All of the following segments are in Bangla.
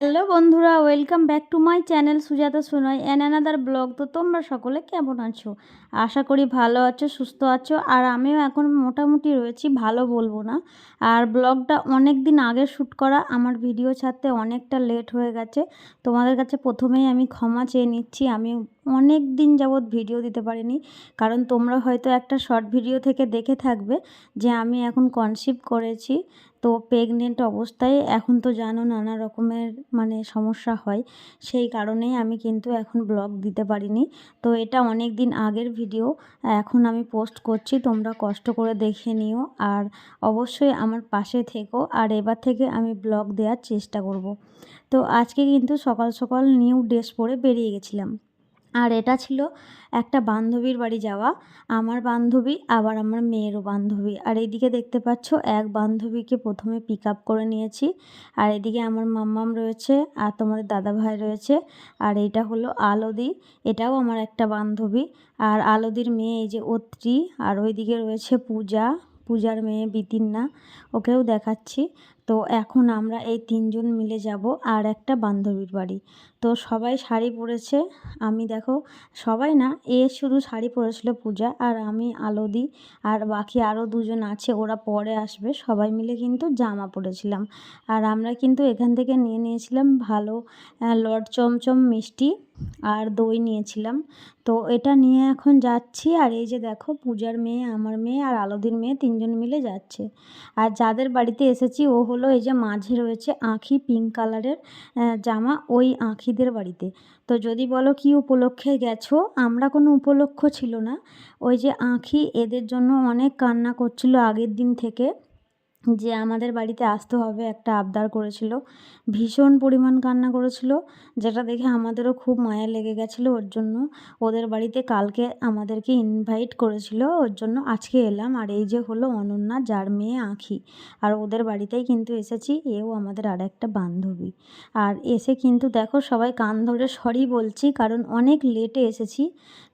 হ্যালো বন্ধুরা, welcome back to my channel Sujata Sonai an another blog. তো তোমরা সকলে কেমন আছো? আশা করি ভালো আছো, সুস্থ আছো, আর আমিও এখন মোটামুটি রয়েছি, ভালো বলব না। আর ব্লগটা অনেক দিন আগে শ্যুট করা, আমার ভিডিও ছাড়তে অনেকটা লেট হয়ে গেছে। তোমাদের কাছে প্রথমেই আমি ক্ষমা চেয়ে নিচ্ছি, আমি অনেক দিন যাবৎ ভিডিও দিতে পারিনি, কারণ তোমরা হয়তো একটা শর্ট ভিডিও থেকে দেখে থাকবে যে আমি এখন কনসিভ করেছি। তো প্রেগনেন্ট অবস্থায় এখন তো জানো নানা রকমের মানে সমস্যা হয়। সেই কারণেই আমি কিন্তু এখন ব্লগ দিতে পারিনি। তো এটা অনেক দিন আগের ভিডিও এখন আমি পোস্ট করছি, তোমরা কষ্ট করে দেখে নিও। আর অবশ্যই আমার পাশে থেকো, আর এবার থেকে আমি ব্লগ দেওয়ার চেষ্টা করব। তো আজকে কিন্তু সকাল সকাল নিউ ড্রেস পরে বেরিয়ে গেছিলাম। আর এটা ছিল একটা বান্ধবীর বাড়ি যাওয়া। আমার বান্ধবী, আবার আমার মেয়েরও বান্ধবী। আর এদিকে দেখতে পাচ্ছ, এক বান্ধবীকে প্রথমে পিক আপ করে নিয়েছি। আর এদিকে আমার মাম্মাম রয়েছে, আর তোমাদের দাদা ভাই রয়েছে। আর এটা হলো আলোদি। এটাও আমার একটা বান্ধবী। আর আলোদির মেয়ে এই যে অত্রি, আর ওইদিকে রয়েছে পূজা। পূজার মেয়ে বিতিন্না। ওকেও দেখাচ্ছি। তো এখন আমরা এই তিনজন মিলে যাব আর একটা বান্ধবীর বাড়ি। তো সবাই শাড়ি পরেছে। আমি দেখো, সবাই না, এ শুধু শাড়ি পরেছিল পূজা আর আমি আলোদি আর বাকি আরও দুজন আছে, ওরা পরে আসবে। সবাই মিলে কিন্তু জামা পরেছিলাম। আর আমরা কিন্তু এখান থেকে নিয়ে নিয়েছিলাম ভালো লড চমচম মিষ্টি আর দই নিয়েছিলাম। তো এটা নিয়ে এখন যাচ্ছি আর এই যে দেখো, পূজার মেয়ে, আমার মেয়ে আর আলোদির মেয়ে তিনজন মিলে যাচ্ছে। আর যাদের বাড়িতে এসেছি ও হলো এই যে মাঝে রয়েছে আঁখি পিঙ্ক কালারের জামা ওই আঁখিদের বাড়িতে। তো যদি বলো কি উপলক্ষে গেছো? আমরা কোনো উপলক্ষ ছিল না। ওই যে আঁখি এদের জন্য অনেক কান্না করছিল আগের দিন থেকে। যে আমাদের বাড়িতে আসতে হবে একটা আবদার করেছিল, ভীষণ পরিমাণ কান্না করেছিল, যেটা দেখে আমাদেরও খুব মায়া লেগে গেছিল। ওর জন্য ওদের বাড়িতে কালকে আমাদেরকে ইনভাইট করেছিল, ওর জন্য আজকে এলাম। আর এই যে হলো অনন্যা, যার মেয়ে আঁখি। আর ওদের বাড়িতেই কিন্তু এসেছি, এও আমাদের আর একটা বান্ধবী। আর এসে কিন্তু দেখো সবাই কান ধরে সরি বলছি, কারণ অনেক লেটে এসেছি।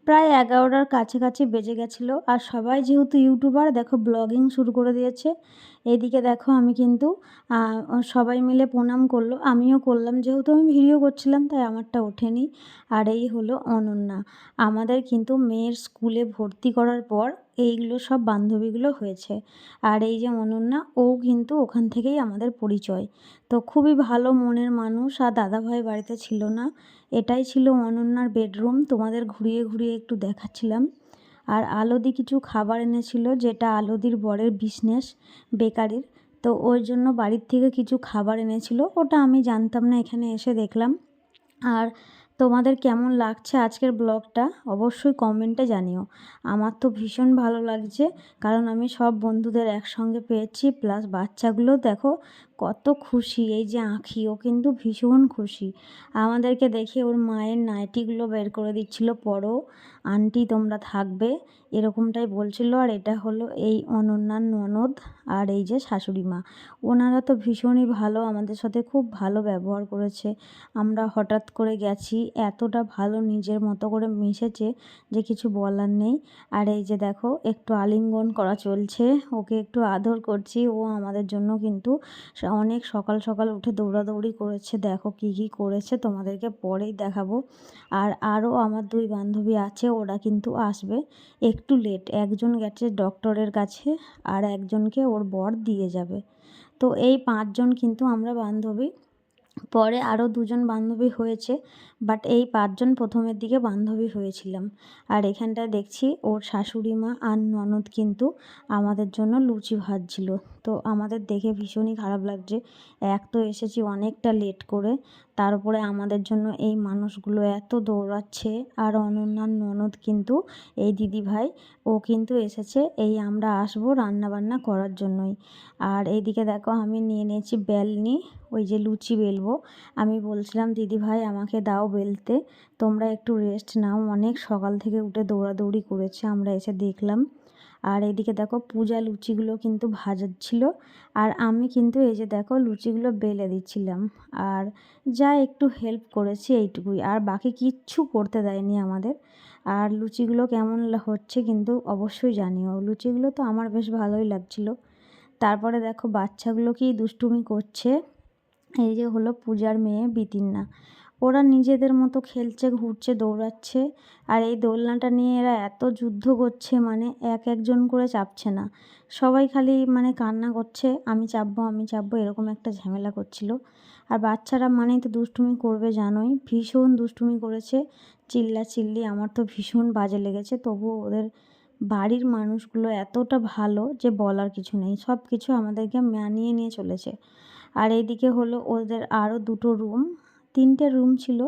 প্রায় এগারোটার কাছাকাছি বেজে গেছিল আর সবাই যেহেতু ইউটিউবার, দেখো ব্লগিং শুরু করে দিয়েছে। এদিকে দেখো আমি কিন্তু সবাই মিলে প্রণাম করল। আমিও করলাম, যেহেতু আমি ভিডিও করছিলাম, তাই আমারটা ওঠেনি। আর এই হলো অনন্যা। আমাদের কিন্তু মেয়ের স্কুলে ভর্তি করার পর এইগুলো সব বান্ধবীগুলো হয়েছে। আর এই যে অনন্যা ও কিন্তু ওখান থেকেই আমাদের পরিচয়। তো খুবই ভালো মনের মানুষ আর দাদাভাই বাড়িতে ছিল না। এটাই ছিল অনন্যার বেডরুম। তোমাদের ঘুরিয়ে ঘুরিয়ে একটু দেখাচ্ছিলাম। আর আলোদি কিছু খাবার এনেছিল, যেটা আলোদির বরের বিজনেস, বেকারির। তো ওর জন্য বাড়ির থেকে কিছু খাবার এনেছিল, ওটা আমি জানতাম না, এখানে এসে দেখলাম। আর তোমাদের কেমন লাগছে আজকের ব্লগটা? অবশ্যই কমেন্টে জানিও। আমার তো ভীষণ ভালো লাগছে, কারণ আমি সব বন্ধুদের একসঙ্গে পেয়েছি, প্লাস বাচ্চাগুলো দেখো কত খুশি, এই যে আঁখি, ও কিন্তু ভীষণ খুশি। আমাদেরকে দেখে ওর মায়ের নাইটিগুলো বের করে দিচ্ছিল পরও আন্টি তোমরা থাকবে। এরকমটাই বলছিল, আর এটা হলো এই অনন্যার ননদ আর এই যে শাশুড়ি মা। ওনারা তো ভীষণই ভালো, আমাদের সাথে খুব ভালো ব্যবহার করেছে। আমরা হঠাৎ করে গেছি এতটা ভালো নিজের মতো করে মিশেছে যে কিছু বলার নেই। আর এই যে দেখো, একটু আলিঙ্গন করা চলছে। ওকে একটু আদর করছি। ও আমাদের জন্য কিন্তু অনেক সকাল সকাল উঠে দৌড়াদৌড়ি করেছে। দেখো কি কি করেছে, তোমাদেরকে পরেই দেখাবো। আর আরও আমার দুই বান্ধবী আছে, ওরা কিন্তু আসবে একটু লেট একজন গেছে ডক্টরের কাছে আর একজনকে ওর বর দিয়ে যাবে। তো এই পাঁচজন কিন্তু আমরা বান্ধবী। পরে আরও দুজন বান্ধবী হয়েছে বাট এই পাঁচজন প্রথমের দিকে বান্ধবী হয়েছিলাম। আর এখানটায় দেখছি ওর শাশুড়ি মা আর ননদ কিন্তু আমাদের জন্য লুচি ভাজছিল। তো আমাদের দেখে ভীষণই খারাপ লাগছে। এক তো এসেছি অনেকটা লেট করে তার উপরে আমাদের জন্য এই মানুষগুলো এত দৌড়াচ্ছে। আর অনন্যার ননদ কিন্তু, এই দিদি ভাই, ও কিন্তু এসেছে এই আমরা আসব রান্নাবান্না করার জন্যই। আর এইদিকে দেখো আমি নিয়ে নিয়েছি বেলনি, ওই যে লুচি বেলবো। আমি বলছিলাম, দিদি ভাই, আমাকে দাও বেলতে। তোমরা একটু রেস্ট নাও। অনেক সকাল থেকে উঠে দৌড়াদৌড়ি করেছে, আমরা এসে দেখলাম। আর এদিকে দেখো পূজা লুচিগুলো কিন্তু ভাজাচ্ছিল আর আমি কিন্তু এই যে দেখো লুচিগুলো বেলে দিচ্ছিলাম। আর যা একটু হেল্প করেছি এইটুকুই। আর বাকি কিচ্ছু করতে দেয়নি আমাদের। আর লুচিগুলো কেমন হচ্ছে কিন্তু অবশ্যই জানিও। লুচিগুলো তো আমার বেশ ভালোই লাগছিল। তারপরে দেখো বাচ্চাগুলো কি দুষ্টুমি করছে। এই যে হলো পূজার মেয়ে বিতিন্না। ওরা নিজেদের মতো খেলছে, ঘুরছে, দৌড়াচ্ছে। আর এই দোলনাটা নিয়ে এরা এত যুদ্ধ করছে মানে এক একজন করে চাপছে না। সবাই খালি মানে কান্না করছে, আমি চাপবো আমি চাপবো, এরকম একটা ঝামেলা করছিল। আর বাচ্চারা মানেই তো দুষ্টুমি করবে, জানোই। ভীষণ দুষ্টুমি করেছে। চিল্লা চিল্লি আমার তো ভীষণ বাজে লেগেছে। তবুও ওদের বাড়ির মানুষগুলো এতটা ভালো যে বলার কিছু নেই। সব কিছু আমাদেরকে মানিয়ে নিয়ে চলেছে। আর এইদিকে হলো ওদের আরও দুটো রুম। তিনটে রুম ছিল।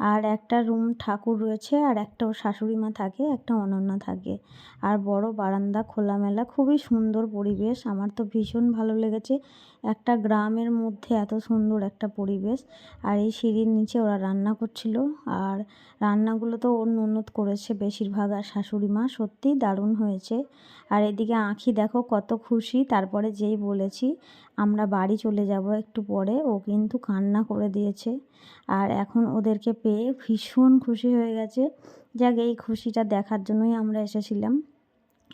আর একটা রুম ঠাকুর রয়েছে আর একটা ওর শাশুড়ি মা থাকে, একটা অনন্যা থাকে। আর বড় বারান্দা খোলামেলা, খুবই সুন্দর পরিবেশ। আমার তো ভীষণ ভালো লেগেছে একটা গ্রামের মধ্যে এত সুন্দর একটা পরিবেশ। আর এই সিঁড়ির নিচে ওরা রান্না করছিল আর রান্নাগুলো তো ওর ননদ করেছে বেশিরভাগ আর শাশুড়ি মা, সত্যিই দারুণ হয়েছে। আর এদিকে আঁখি দেখো কত খুশি, তারপরে যেই বলেছি, আমরা বাড়ি চলে যাব একটু পরে, ও কিন্তু কান্না করে দিয়েছে। আর এখন ওদেরকে পেয়ে ভীষণ খুশি হয়ে গেছে। যাক, এই খুশিটা দেখার জন্যই আমরা এসেছিলাম।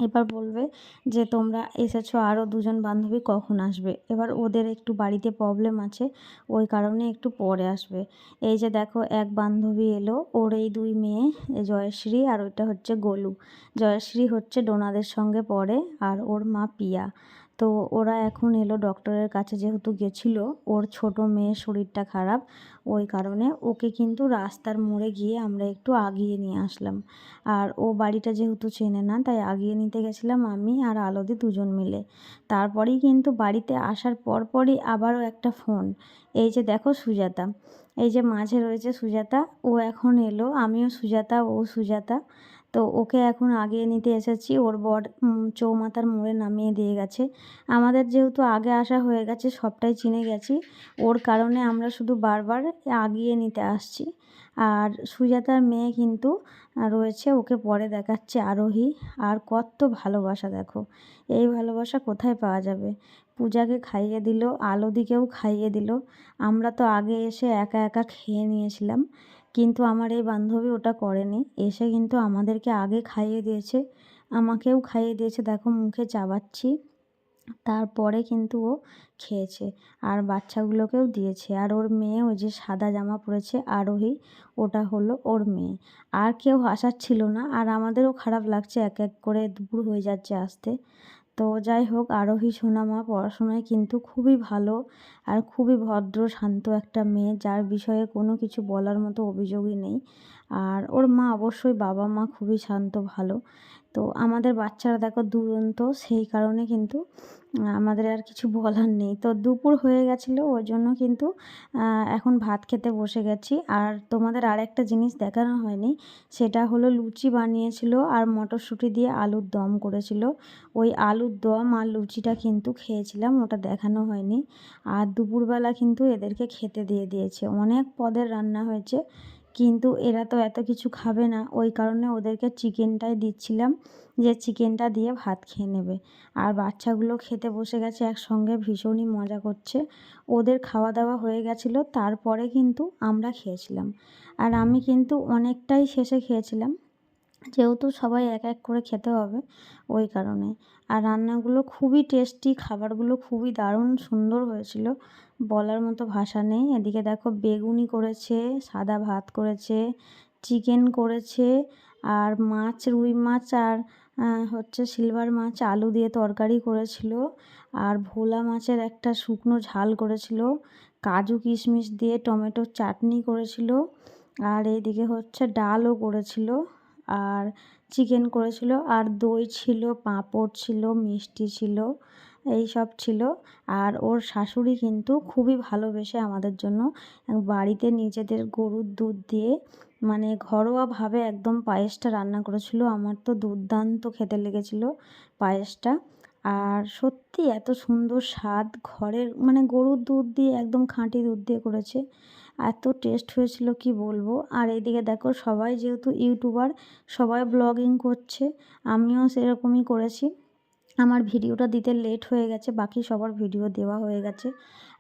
এবার বলবে যে, তোমরা এসেছ আরও দুজন বান্ধবী কখন আসবে? এবার ওদের একটু বাড়িতে প্রবলেম আছে, ওই কারণে একটু পরে আসবে। এই যে দেখো, এক বান্ধবী এলো, ওর এই দুই মেয়ে জয়শ্রী আর ওইটা হচ্ছে গোলু। জয়শ্রী হচ্ছে ডোনাদের সঙ্গে পড়ে আর ওর মা পিয়া। তো ওরা এখন এলো ডক্টরের কাছে যেহেতু গেছিল, ওর ছোট মেয়ের শরীরটা খারাপ, ওই কারণে ওকে কিন্তু রাস্তার মোড়ে গিয়ে আমরা একটু আগিয়ে নিয়ে আসলাম। আর ও বাড়িটা যেহেতু চেনে না, তাই আগিয়ে নিতে গেছিলাম আমি আর আলোদি দুজন মিলে। তারপরেই কিন্তু বাড়িতে আসার পরপরই আবারও একটা ফোন। এই যে দেখো সুজাতা, এই যে মাঝে রয়েছে সুজাতা, ও এখন এলো, আমিও সুজাতা, ও সুজাতা। তো ওকে এখন আগিয়ে নিতে এসেছি। ওর বর চৌমাথার মোড়ে নামিয়ে দিয়ে গেছে। আমাদের যেহেতু আগে আসা হয়ে গেছে, সবটাই চিনে গেছি। ওর কারণে আমরা শুধু বারবার আগিয়ে নিতে আসছি। আর সুজাতার মেয়ে কিন্তু রয়েছে, ওকে পরে দেখাচ্ছে আরোহী। আর কত ভালোবাসা, দেখো। এই ভালোবাসা কোথায় পাওয়া যাবে? পূজাকে খাইয়ে দিল, আলোদিকেও খাইয়ে দিল। আমরা তো আগে এসে একা একা খেয়ে নিয়েছিলাম। কিন্তু আমার এই বান্ধবী ওটা করেনি। এসে কিন্তু আমাদেরকে আগে খাইয়ে দিয়েছে। আমাকেও খাইয়ে দিয়েছে। দেখো মুখে চাবাচ্ছি। তারপরে কিন্তু ও খেয়েছে। আর বাচ্চাগুলোকেও দিয়েছে। আর ওর মেয়ে ওই যে সাদা জামা পরেছে, আরোহী, ওটা হলো ওর মেয়ে। আর কেউ আসার ছিল না। আর আমাদেরও খারাপ লাগছে। এক এক করে দুপুর হয়ে যাচ্ছে আসতে। তো যাই হোক, আরোহী সোনামা পড়াশোনায় কিন্তু খুবই ভালো আর খুবই ভদ্র, শান্ত একটা মেয়ে, যার বিষয়ে কোনো কিছু বলার মতো অভিযোগই নেই। আর ওর মা অবশ্যই বাবা মা খুবই শান্ত, ভালো। তো আমাদের বাচ্চারা দেখো দুরন্ত, সেই কারণে কিন্তু আমাদের আর কিছু বলার নেই। তো দুপুর হয়ে গেছিল, ওই জন্য কিন্তু এখন ভাত খেতে বসে গেছি। আর তোমাদের আর একটা জিনিস দেখানো হয়নি, সেটা হলো লুচি বানিয়েছিল আর মটরশুঁটি দিয়ে আলুর দম করেছিল। ওই আলুর দম আর লুচিটা কিন্তু খেয়েছিলাম, ওটা দেখানো হয়নি। আর দুপুরবেলা কিন্তু এদেরকে খেতে দিয়ে দিয়েছে। অনেক পদের রান্না হয়েছে। কিন্তু এরা তো এত কিছু খাবে না। ওই কারণে ওদেরকে চিকেনটাই দিচ্ছিলাম যে চিকেনটা দিয়ে ভাত খেয়ে নেবে। আর বাচ্চাগুলো খেতে বসে গেছে একসঙ্গে, ভীষণই মজা করছে। ওদের খাওয়া দাওয়া হয়ে গেছিল, তারপরে কিন্তু আমরা খেয়েছিলাম। আর আমি কিন্তু অনেকটাই শেষে খেয়েছিলাম। যেহেতু সবাই এক এক করে খেতে হবে ওই কারণে। আর রান্নাগুলো খুবই টেস্টি খাবারগুলো খুবই দারুণ সুন্দর হয়েছিল। বলার মতো ভাষা নেই। এদিকে দেখো বেগুনি করেছে, সাদা ভাত করেছে চিকেন করেছে, আর মাছ, রুই মাছ, আর হচ্ছে সিলভার মাছ, আলু দিয়ে তরকারি করেছিল। আর ভোলা মাছের একটা শুকনো ঝাল করেছিল। কাজু কিশমিশ দিয়ে টমেটোর চাটনি করেছিল। আর এইদিকে হচ্ছে ডালও করেছিল। আর চিকেন করেছিল। আর দই ছিল, পাঁপড় ছিল, মিষ্টি ছিল, এই সব ছিল। আর ওর শাশুড়ি কিন্তু খুবই ভালোবেসে আমাদের জন্য বাড়িতে নিজেদের গরুর দুধ দিয়ে মানে ঘরোয়াভাবে একদম পায়েসটা রান্না করেছিল। আমার তো দুর্দান্ত খেতে লেগেছিল পায়েসটা। আর সত্যি এত সুন্দর স্বাদ ঘরের মানে গরুর দুধ দিয়ে একদম খাঁটি দুধ দিয়ে করেছে। এত টেস্ট হয়েছিল, কি বলব? আর এদিকে দেখো, সবাই যেহেতু ইউটিউবার সবাই ব্লগিং করছে, আমিও সেরকমই করেছি। আমার ভিডিওটা দিতে লেট হয়ে গেছে বাকি সবার ভিডিও দেওয়া হয়ে গেছে।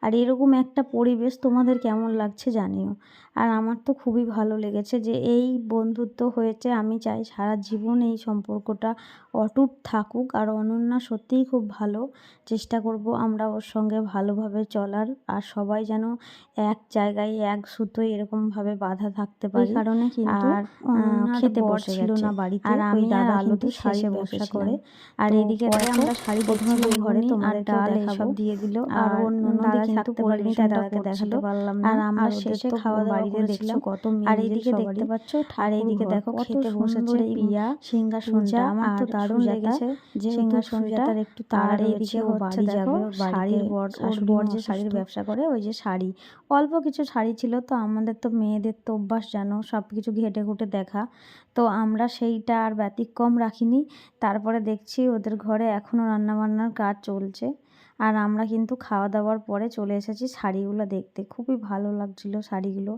আর এরকম একটা পরিবেশ তোমাদের কেমন লাগছে জানিও। আর আমার তো খুবই ভালো লেগেছে যে এই বন্ধুত্ব হয়েছে আমি চাই সারা জীবন এই সম্পর্কটা অটুট থাকুক আর অনন্যা সত্যিই খুব ভালো। চেষ্টা করব আমরা ওর সঙ্গে ভালোভাবে চলার আর সবাই যেন এক জায়গায় এক সুতোয় এরকমভাবে বাধা থাকতে পারে। কারণে কিন্তু আর খেতে বর বসে ছিল না বাড়িতে আর আমি দাদা কিন্তু শেষে ব্যবসা করে আর এদিকে পরে আমরা শাড়ি প্রথমে ঘরে তোমার ডাল ডাল এইসব এইসব দিয়ে দিল আর আর অন্য দাদা কিন্তু থাকতে তাই দাদাকে দেখাতে পারলাম না। আর আমরা শেষে খাওয়া বাড়িতে দেখছ কত আর এইদিকে দেখতে পাচ্ছ আর এইদিকে দেখো খেতে বসেছে পিয়া সিংহাসনটা। আমার তো দারুণ লেগেছে। যে সিংহাসনটা সিংহাসনটার একটু তার এইদিকে এইদিকে হচ্ছে দেখো শাড়ির বর- বর যে শাড়ির ব্যবসা করে ওই যে শাড়ি। অল্প কিছু শাড়ি ছিল তো আমাদের তো মেয়েদের তো অভ্যাস জানো সব কিছু ঘেটে ঘুটে দেখা। তো আমরা সেইটা আর ব্যতিক্রম রাখিনি। তারপরে দেখছি ওদের ঘরে এখনও রান্নাবান্নার কাজ চলছে। আর আমরা কিন্তু খাওয়া দাওয়ার পরে চলে এসেছি শাড়িগুলো দেখতে। খুবই ভালো লাগছিল শাড়িগুলো।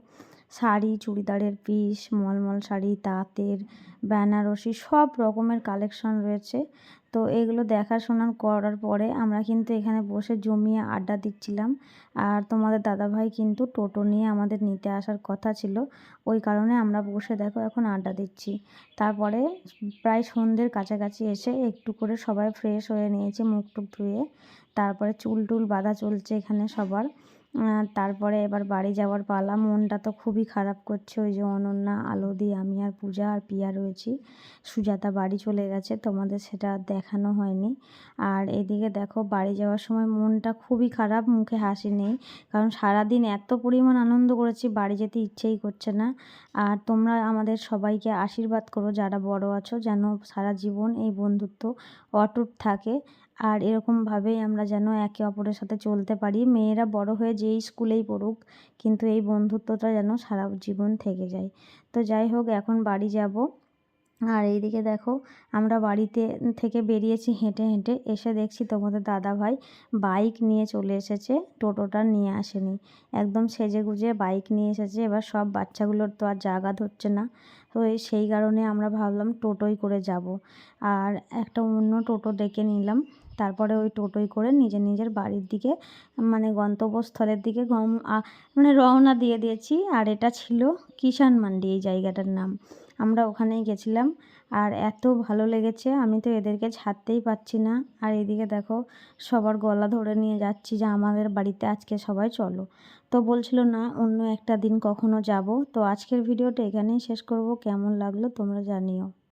শাড়ি, চুড়িদারের পিস, মলমল শাড়ি, তাঁতের বেনারসি, সব রকমের কালেকশন রয়েছে। তো এগুলো দেখাশোনা করার পরে আমরা কিন্তু এখানে বসে জমিয়ে আড্ডা দিচ্ছিলাম। আর তোমাদের দাদাভাই কিন্তু টোটো নিয়ে আমাদের নিতে আসার কথা ছিল। ওই কারণে আমরা বসে দেখো এখন আড্ডা দিচ্ছি। তারপরে প্রায় সন্ধ্যের কাছাকাছি এসে একটু করে সবাই ফ্রেশ হয়ে নিয়েছে মুখ টুক ধুয়ে। তারপরে চুল টুল বাঁধা চলছে এখানে সবার। তারপরে এবার বাড়ি যাওয়ার পালা। মনটা তো খুবই খারাপ করছে ওই যে অনন্যা, আলোদি, আমি আর পূজা আর পিয়া রয়েছি। সুজাতা বাড়ি চলে গেছে, তোমাদের সেটা দেখানো হয়নি। আর এদিকে দেখো, বাড়ি যাওয়ার সময় মনটা খুবই খারাপ, মুখে হাসি নেই। কারণ সারাদিন এত পরিমাণ আনন্দ করেছি, বাড়ি যেতে ইচ্ছেই করছে না। আর তোমরা আমাদের সবাইকে আশীর্বাদ করো, যারা বড় আছো, যেন সারা জীবন এই বন্ধুত্ব অটুট থাকে। আর এরকমভাবেই আমরা যেন একে অপরের সাথে চলতে পারি। মেয়েরা বড় হয়ে যেই স্কুলেই পড়ুক, কিন্তু এই বন্ধুত্বটা যেন সারা জীবন থেকে যায়। তো যাই হোক, এখন বাড়ি যাব। আর এইদিকে দেখো, আমরা বাড়িতে থেকে বেরিয়েছি হেঁটে হেঁটে। এসে দেখছি তোমাদের দাদা ভাই বাইক নিয়ে চলে এসেছে। টোটোটা নিয়ে আসেনি। একদম সেজে গুজে বাইক নিয়ে এসেছে। এবার সব বাচ্চাগুলোর তো আর জায়গা ধরছে না। তো সেই কারণে আমরা ভাবলাম টোটোই করে যাব। আর একটা অন্য টোটো ডেকে নিলাম। তারপরে ওই টোটোই করে নিজের নিজের বাড়ির দিকে মানে গন্তব্যস্থলের দিকে গম মানে রওনা দিয়ে দিয়েছি। আর এটা ছিল কিষান মান্ডি এই জায়গাটার নাম। আমরা ওখানেই গেছিলাম। আর এত ভালো লেগেছে, আমি তো এদেরকে ছাড়তেই পারছি না। আর এদিকে দেখো, সবার গলা ধরে নিয়ে যাচ্ছি যে আমাদের বাড়িতে আজকে সবাই চলো। তো বলছিল, না, অন্য একটা দিন কখনো যাব। তো আজকের ভিডিওটা এখানেই শেষ করব। কেমন লাগল তোমরা জানিও।